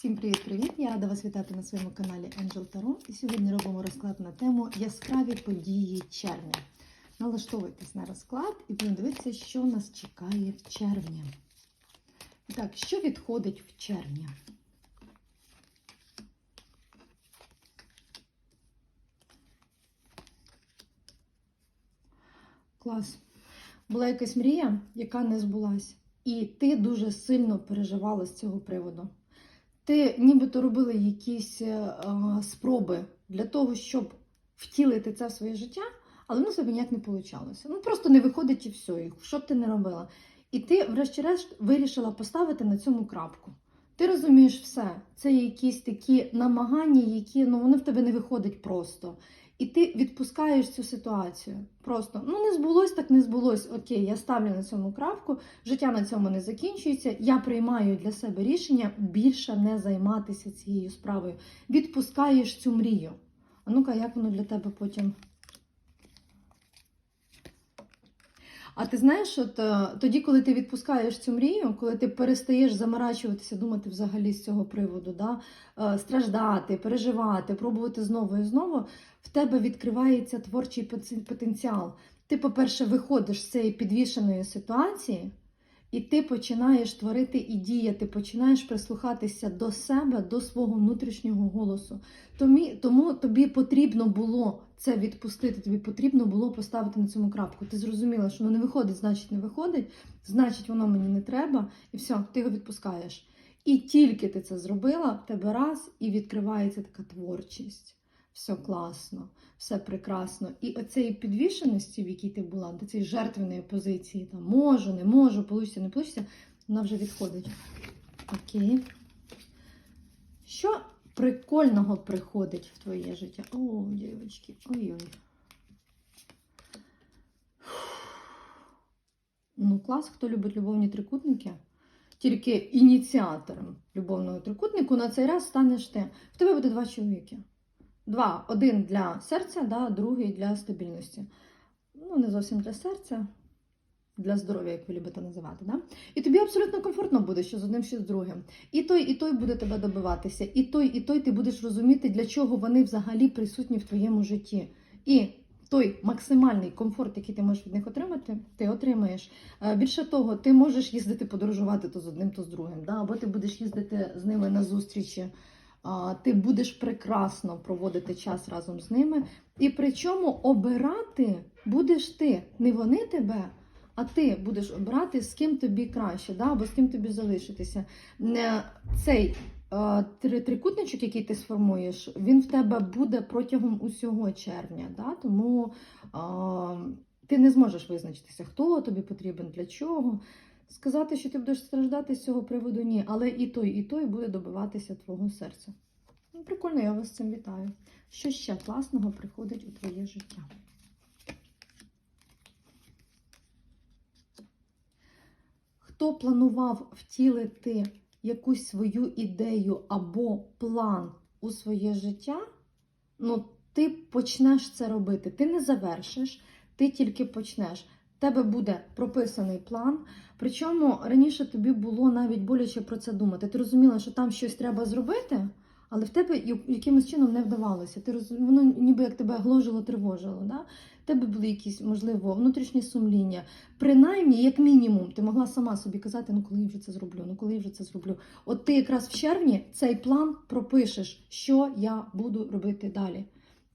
Всім привіт-привіт! Я рада вас вітати на своєму каналі Angel Tarot. І сьогодні робимо розклад на тему Яскраві події червня. Налаштовуйтесь на розклад і будемо дивитися, що нас чекає в червні. Так, що відходить в червні? Клас. Була якась мрія, яка не збулась. І ти дуже сильно переживала з цього приводу. Ти нібито робила якісь е, спроби для того, щоб втілити це в своє життя, але воно собі ніяк не вийшло. Ну просто не виходить і все, що б ти не робила. І ти, врешті-решт, вирішила поставити на цьому крапку. Ти розумієш все, це якісь такі намагання, які ну, вони в тебе не виходять просто. І ти відпускаєш цю ситуацію. Просто ну не збулось, так не збулось. Окей, я ставлю на цьому крапку, життя на цьому не закінчується. Я приймаю для себе рішення більше не займатися цією справою. Відпускаєш цю мрію. А ну-ка, як воно для тебе потім? А ти знаєш, от е, тоді, коли ти відпускаєш цю мрію, коли ти перестаєш заморачуватися, думати взагалі з цього приводу, да? е, страждати, переживати, пробувати знову і знову, в тебе відкривається творчий потенціал. Ти, по-перше, виходиш з цієї підвішеної ситуації, і ти починаєш творити і діяти, починаєш прислухатися до себе, до свого внутрішнього голосу. Тому, тому тобі потрібно було це відпустити, тобі потрібно було поставити на цьому крапку. Ти зрозуміла, що воно не виходить, значить не виходить, значить воно мені не треба, і все, ти його відпускаєш. І тільки ти це зробила, тебе раз і відкривається така творчість. Все класно, все прекрасно. І оцеї підвішеності, в якій ти була, до цієї жертвеної позиції, там можу, не можу, получиться, не получиться, вона вже відходить. Окей. Що прикольного приходить в твоє життя? О, дівчатки, ой-ой. Ну, клас, хто любить любовні трикутники. Тільки ініціатором любовного трикутнику на цей раз станеш ти. В тебе буде два чоловіки. Два. Один для серця, да, другий для стабільності. Ну, не зовсім для серця, для здоров'я, як ви любите називати. Да? І тобі абсолютно комфортно буде, що з одним, що з другим. І той, і той буде тебе добиватися. І той, і той ти будеш розуміти, для чого вони взагалі присутні в твоєму житті. І той максимальний комфорт, який ти можеш від них отримати, ти отримаєш. Е, Більше того, ти можеш їздити подорожувати то з одним, то з другим. Да? Або ти будеш їздити з ними на зустрічі. Ти будеш прекрасно проводити час разом з ними. І причому обирати будеш ти, не вони тебе, а ти будеш обирати, з ким тобі краще, да? або з ким тобі залишитися. Не Цей е, три- трикутничок, який ти сформуєш, він в тебе буде протягом усього червня. Да? Тому е, ти не зможеш визначитися, хто тобі потрібен, для чого. Сказати, що ти будеш страждати з цього приводу, ні, але і той, і той буде добиватися твого серця. Ну, прикольно, я вас з цим вітаю. Що ще класного приходить у твоє життя? Хто планував втілити якусь свою ідею або план у своє життя, ну, ти почнеш це робити. Ти не завершиш, ти тільки почнеш. Тебе буде прописаний план. Причому раніше тобі було навіть боляче про це думати. Ти розуміла, що там щось треба зробити, але в тебе якимось чином не вдавалося. Ти роз... Воно ніби як тебе гложило, тривожило. Да? В тебе були якісь, можливо, внутрішні сумління. Принаймні, як мінімум, ти могла сама собі казати, ну коли я вже це зроблю, ну коли я вже це зроблю. От ти якраз в червні цей план пропишеш, що я буду робити далі.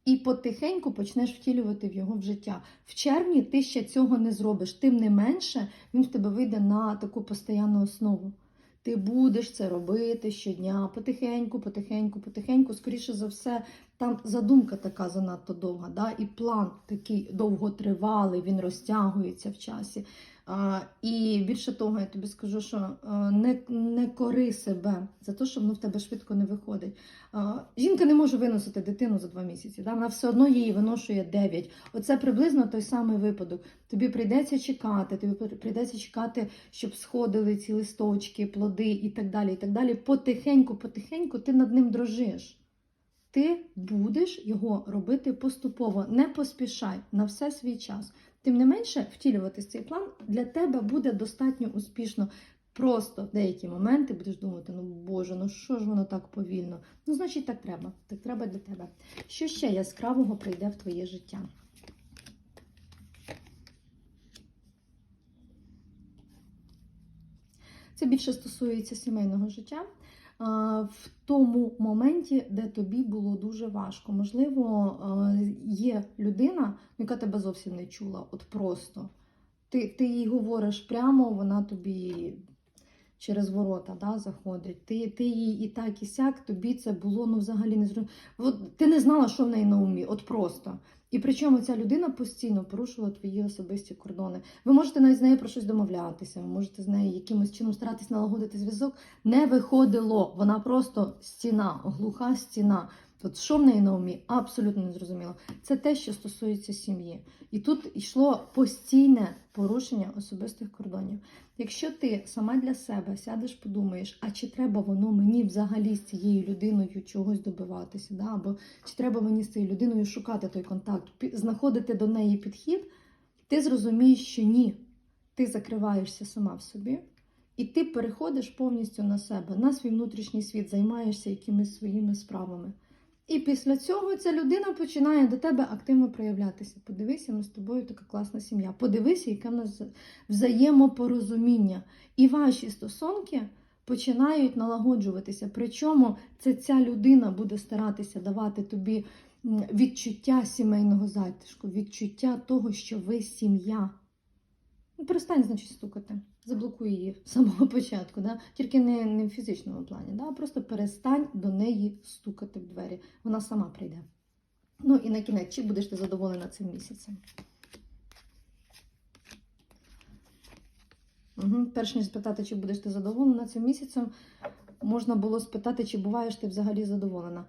І потихеньку почнеш втілювати в його в життя. В червні ти ще цього не зробиш. Тим не менше, він в тебе вийде на таку постійну основу. Ти будеш це робити щодня, потихеньку, потихеньку, потихеньку. Скоріше за все, там задумка така занадто довга, да? і план такий довготривалий, він розтягується в часі. А, і більше того, я тобі скажу, що не, не кори себе за те, що воно в тебе швидко не виходить. А, жінка не може виносити дитину за два місяці. Да? Вона все одно її виношує 9. Оце приблизно той самий випадок. Тобі прийдеться чекати, тобі прийдеться чекати, щоб сходили ці листочки, плоди і так далі. і так далі. Потихеньку, потихеньку ти над ним дрожиш. Ти будеш його робити поступово, не поспішай на все свій час. Тим не менше, втілювати цей план для тебе буде достатньо успішно. Просто в деякі моменти будеш думати, ну Боже, ну що ж воно так повільно? Ну, значить, так треба. Так треба для тебе. Що ще яскравого прийде в твоє життя? Це більше стосується сімейного життя. В тому моменті, де тобі було дуже важко. Можливо, є людина, яка тебе зовсім не чула, от просто. Ти, ти їй говориш прямо, вона тобі через ворота да, заходить. Ти, ти їй і так, і сяк, тобі це було ну, взагалі не зрозуміло. Ти не знала, що в неї на умі, от просто. І причому ця людина постійно порушувала твої особисті кордони. Ви можете навіть з нею про щось домовлятися, ви можете з нею якимось чином старатись налагодити зв'язок. Не виходило. Вона просто стіна, глуха стіна. От що в неї на умі? Абсолютно не зрозуміло. Це те, що стосується сім'ї. І тут йшло постійне порушення особистих кордонів. Якщо ти сама для себе сядеш, подумаєш, а чи треба воно мені взагалі з цією людиною чогось добиватися, да? або чи треба мені з цією людиною шукати той контакт, знаходити до неї підхід, ти зрозумієш, що ні. Ти закриваєшся сама в собі, і ти переходиш повністю на себе, на свій внутрішній світ, займаєшся якимись своїми справами. І після цього ця людина починає до тебе активно проявлятися. Подивися, ми з тобою така класна сім'я. Подивися, яке в нас взаємопорозуміння. І ваші стосунки починають налагоджуватися. Причому це ця людина буде старатися давати тобі відчуття сімейного затишку, відчуття того, що ви сім'я. Ну, перестань, значить, стукати. Заблокуй її з самого початку, да? тільки не, не в фізичному плані. Да? Просто перестань до неї стукати в двері. Вона сама прийде. Ну і на кінець, чи будеш ти задоволена цим місяцем? Угу. Перш ніж спитати, чи будеш ти задоволена цим місяцем, можна було спитати, чи буваєш ти взагалі задоволена.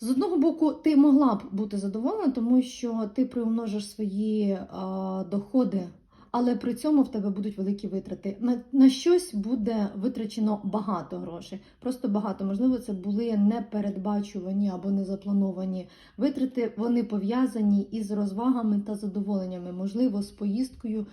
З одного боку, ти могла б бути задоволена, тому що ти приумножиш свої а, доходи, але при цьому в тебе будуть великі витрати. На, на щось буде витрачено багато грошей. Просто багато. Можливо, це були непередбачувані або незаплановані витрати. Вони пов'язані із розвагами та задоволеннями, можливо, з поїздкою,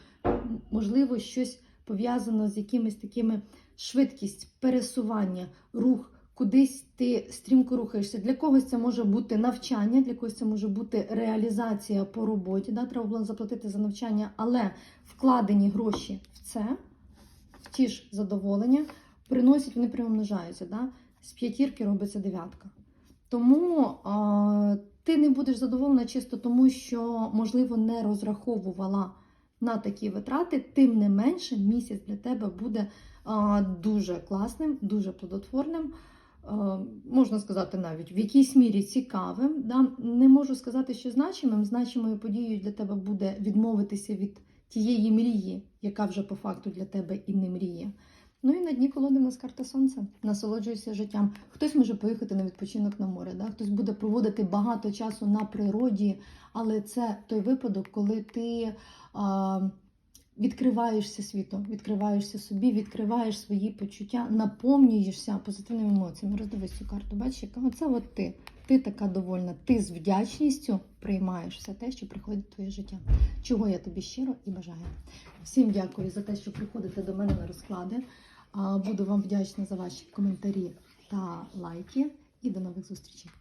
можливо, щось пов'язано з якимись такими швидкість, пересування, рух. Кудись ти стрімко рухаєшся. Для когось це може бути навчання, для когось це може бути реалізація по роботі. Да? Треба було заплатити за навчання, але вкладені гроші в це, в ті ж задоволення, приносять, вони примножаються. Да? З п'ятірки робиться дев'ятка. Тому а, ти не будеш задоволена чисто тому, що, можливо, не розраховувала на такі витрати, тим не менше, місяць для тебе буде а, дуже класним, дуже плодотворним. А, Можна сказати, навіть в якійсь мірі цікавим. Да? Не можу сказати, що значимим. Значимою подією для тебе буде відмовитися від тієї мрії, яка вже по факту для тебе і не мріє. Ну і на дні колоди нас карта сонця. Насолоджуйся життям. Хтось може поїхати на відпочинок на море, да? хтось буде проводити багато часу на природі, але це той випадок, коли ти а, відкриваєшся світу, відкриваєшся собі, відкриваєш свої почуття, наповнюєшся позитивними емоціями. Роздивись цю карту. Бачиш, яка оце от ти. Ти така довольна. Ти з вдячністю приймаєш все те, що приходить в твоє життя. Чого я тобі щиро і бажаю. Всім дякую за те, що приходите до мене на розклади. Буду вам вдячна за ваші коментарі та лайки. І до нових зустрічей.